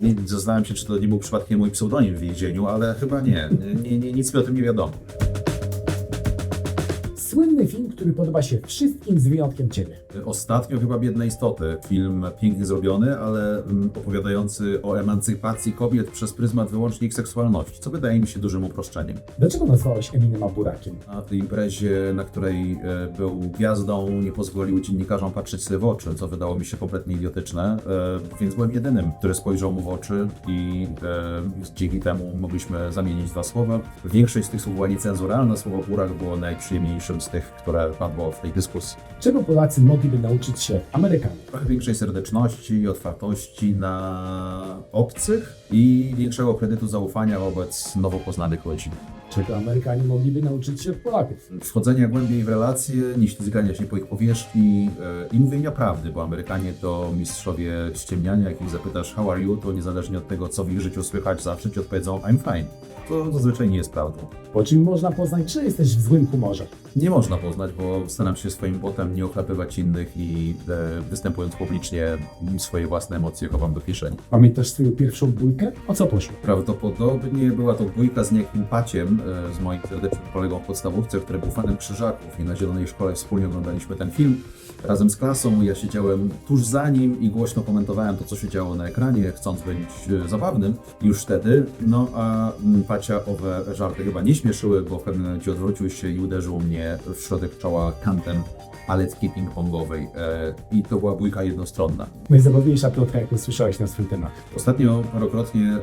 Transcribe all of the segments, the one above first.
Nie, zastanawiam się, czy to nie był przypadkiem mój pseudonim w więzieniu, ale chyba nie. nie, nie nic mi o tym nie wiadomo. Słynny film, który podoba się wszystkim z wyjątkiem ciebie. Ostatnio chyba Biedne Istoty. Film pięknie zrobiony, ale mm, opowiadający o emancypacji kobiet przez pryzmat wyłącznie ich seksualności, co wydaje mi się dużym uproszczeniem. Dlaczego nazwałeś Eminema burakiem? Na tej imprezie, na której e, był gwiazdą, nie pozwolił dziennikarzom patrzeć sobie w oczy, co wydało mi się kompletnie idiotyczne, e, więc byłem jedynym, który spojrzał mu w oczy i e, dzięki temu mogliśmy zamienić dwa słowa. Większość z tych słów była niecenzuralna, słowo burak było najprzyjemniejszym z tych, które padło w tej dyskusji. Czego Polacy mogliby nauczyć się Amerykanów? Trochę większej serdeczności i otwartości na obcych i większego kredytu zaufania wobec nowo poznanych ludzi. Czego Amerykanie mogliby nauczyć się od Polaków? wchodzenia głębiej w relacje, nie ślizgania się po ich powierzchni e, i mówienia prawdy, bo Amerykanie to mistrzowie ściemniania. Jak ich zapytasz how are you, to niezależnie od tego, co w ich życiu słychać, zawsze ci odpowiedzą I'm fine. To zazwyczaj nie jest prawdą. Po czym można poznać, czy jesteś w złym humorze? Nie można poznać, bo staram się swoim błotem nie ochlapywać innych i e, występując publicznie swoje własne emocje chowam do kieszeni. Pamiętasz swoją pierwszą bójkę? O co poszło? Prawdopodobnie była to bójka z niejakim Paciem, e, z moim serdecznym kolegą w podstawówce, który był fanem krzyżaków i na Zielonej Szkole wspólnie oglądaliśmy ten film razem z klasą. Ja siedziałem tuż za nim i głośno komentowałem to, co się działo na ekranie, chcąc być e, zabawnym już wtedy. No a mm, Pacia owe żarty chyba nie śmieszyły, bo w pewnym momencie odwrócił się i uderzył mnie w środek czoła kantem paletki ping-pongowej. E, I to była bójka jednostronna. Najzabawniejsza plotka, jaką słyszałeś na swój temat. Ostatnio parokrotnie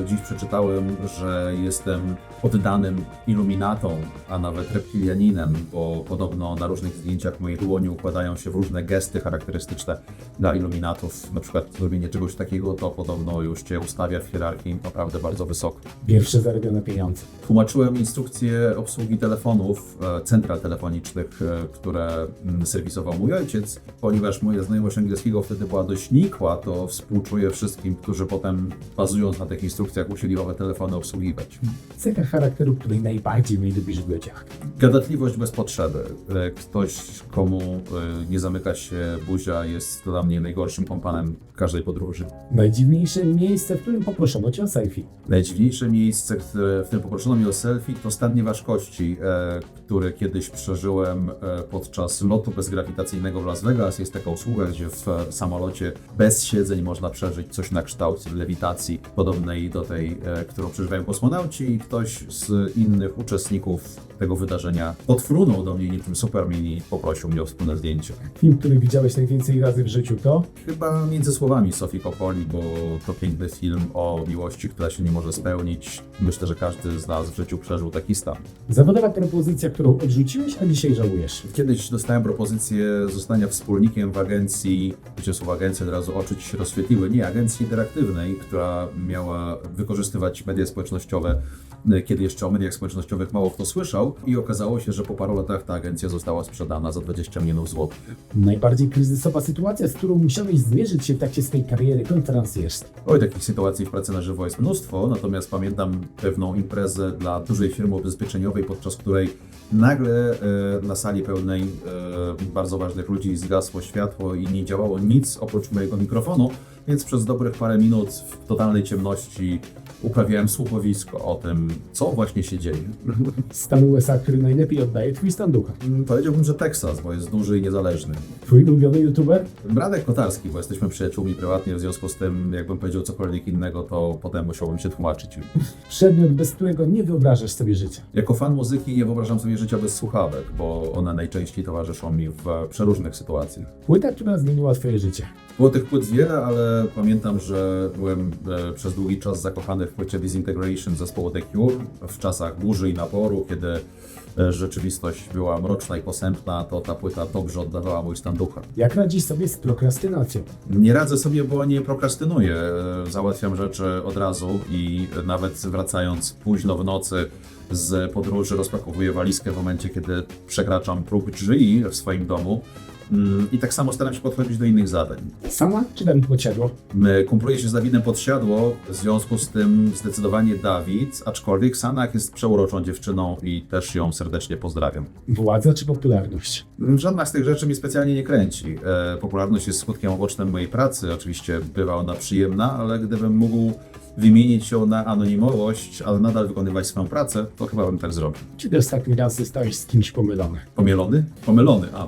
y, dziś przeczytałem, że jestem oddanym iluminatą, a nawet reptilianinem, bo podobno na różnych zdjęciach mojej dłoni układają się w różne gesty charakterystyczne dla iluminatów. Na przykład zrobienie czegoś takiego to podobno już cię ustawia w hierarchii naprawdę bardzo wysoko. Pierwsze zarobione pieniądze. Tłumaczyłem instrukcję obsługi telefonów, e, central telefonicznych, e, które mm, serwisował mój ojciec. Ponieważ moja znajomość angielskiego wtedy była dość nikła, to współczuję wszystkim, którzy potem bazując na tych instrukcjach musieli owe telefony obsługiwać. Cecha charakteru, której najbardziej nie lubisz w ludziach. Gadatliwość bez potrzeby. E, Ktoś, komu e, nie zamyka się buzia, jest dla mnie najgorszym kompanem każdej podróży. Najdziwniejsze miejsce, w którym poproszono cię o selfie. Najdziwniejsze miejsce, które, w którym poproszono mnie o selfie, to stan nieważkości, e, który kiedyś przeżyłem e, podczas lotu bezgrawitacyjnego w Las Vegas. Jest taka usługa, gdzie w e, samolocie bez siedzeń można przeżyć coś na kształt lewitacji, podobnej do tej, e, którą przeżywają kosmonauci i ktoś z innych uczestników tego wydarzenia odfrunął do mnie niczym Superman i poprosił mnie o wspólne zdjęcie. Film, który widziałeś najwięcej razy w życiu to? Chyba między słowami Sofii Coppoli, bo to piękny film o miłości, która się nie może spełnić. Myślę, że każdy z nas w życiu przeżył taki stan. Zawodowa propozycja, którą odrzuciłeś, a dzisiaj żałujesz. Kiedyś dostałem propozycję zostania wspólnikiem w agencji, gdzie słowo agencja od razu oczy ci się rozświetliły, nie, agencji interaktywnej, która miała wykorzystywać media społecznościowe, kiedy jeszcze o mediach społecznościowych mało kto słyszał i okazało się, że po paru latach ta agencja została sprzedana za 20 milionów złotych. Najbardziej kryzysowa sytuacja, z którą musiałeś zmierzyć się w trakcie swojej kariery konferencjerskiej. Oj, takich sytuacji w pracy na żywo jest mnóstwo, natomiast pamiętam pewną imprezę dla dużej firmy ubezpieczeniowej, podczas której nagle e, na sali pełnej e, bardzo ważnych ludzi zgasło światło i nie działało nic oprócz mojego mikrofonu, więc przez dobrych parę minut w totalnej ciemności uprawiałem słuchowisko o tym, co właśnie się dzieje. Stan USA, który najlepiej oddaje twój stan ducha. Mm, Powiedziałbym, że Teksas, bo jest duży i niezależny. Twój ulubiony youtuber? Radek Kotarski, bo jesteśmy przyjaciółmi prywatnie, w związku z tym, jakbym powiedział cokolwiek innego, to potem musiałbym się tłumaczyć. Przedmiot, bez którego nie wyobrażasz sobie życia. Jako fan muzyki nie wyobrażam sobie życia bez słuchawek, bo one najczęściej towarzyszą mi w przeróżnych sytuacjach. Płyta, która zmieniła twoje życie. Było tych płyt wiele, ale pamiętam, że byłem e, przez długi czas zakochany w płycie Disintegration zespołu The Cure. W czasach burzy i naporu, kiedy e, rzeczywistość była mroczna i posępna, to ta płyta dobrze oddawała mój stan ducha. Jak radzisz sobie z prokrastynacją? Nie radzę sobie, bo nie prokrastynuję. E, Załatwiam rzeczy od razu i nawet wracając późno w nocy z podróży rozpakowuję walizkę w momencie, kiedy przekraczam próg drzwi w swoim domu, I tak samo staram się podchodzić do innych zadań. Sama czy Dawid Podsiadło? Kumpluję się z Dawidem Podsiadło, w związku z tym zdecydowanie Dawid, aczkolwiek Sanak jest przeuroczą dziewczyną i też ją serdecznie pozdrawiam. Władza czy popularność? Żadna z tych rzeczy mnie specjalnie nie kręci. E, popularność jest skutkiem ubocznym mojej pracy, oczywiście bywa ona przyjemna, ale gdybym mógł wymienić ją na anonimowość, ale nadal wykonywać swoją pracę, to chyba bym tak zrobił. Kiedy ostatni raz zostałeś z kimś pomylony? Pomielony? Pomylony, a.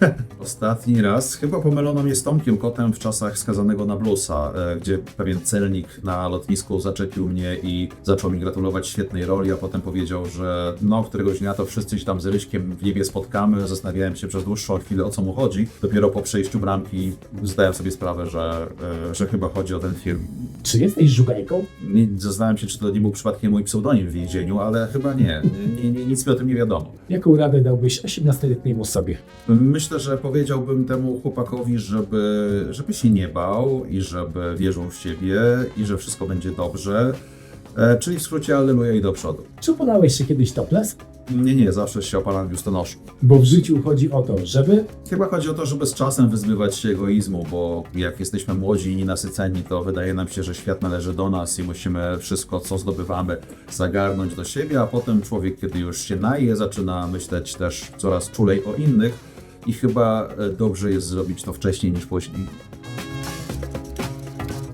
Ostatni raz chyba pomylono mnie z Tomkiem Kotem w czasach skazanego na bluesa, e, gdzie pewien celnik na lotnisku zaczepił mnie i zaczął mi gratulować świetnej roli, a potem powiedział, że no, któregoś dnia to wszyscy się tam z Ryśkiem w niebie spotkamy. Zastanawiałem się przez dłuższą chwilę, o co mu chodzi. Dopiero po przejściu bramki zdałem sobie sprawę, że, e, że chyba chodzi o ten film. Czy jesteś żugajką? Nie, zastanawiam się, czy to nie był przypadkiem mój pseudonim w więzieniu, ale chyba nie. nie, nie nic mi o tym nie wiadomo. Jaką radę dałbyś 18-letniej osobie? Myślę, że powiedziałbym temu chłopakowi, żeby, żeby się nie bał i żeby wierzył w siebie i że wszystko będzie dobrze. E, czyli w skrócie alleluja i do przodu. Czy opalałeś się kiedyś topless? Nie, nie, zawsze się opalam w biustonoszu. Bo w życiu chodzi o to, żeby Chyba chodzi o to, żeby z czasem wyzbywać się egoizmu, bo jak jesteśmy młodzi i nienasyceni, to wydaje nam się, że świat należy do nas i musimy wszystko, co zdobywamy, zagarnąć do siebie, a potem człowiek, kiedy już się naje, zaczyna myśleć też coraz czulej o innych i chyba e, dobrze jest zrobić to wcześniej niż później.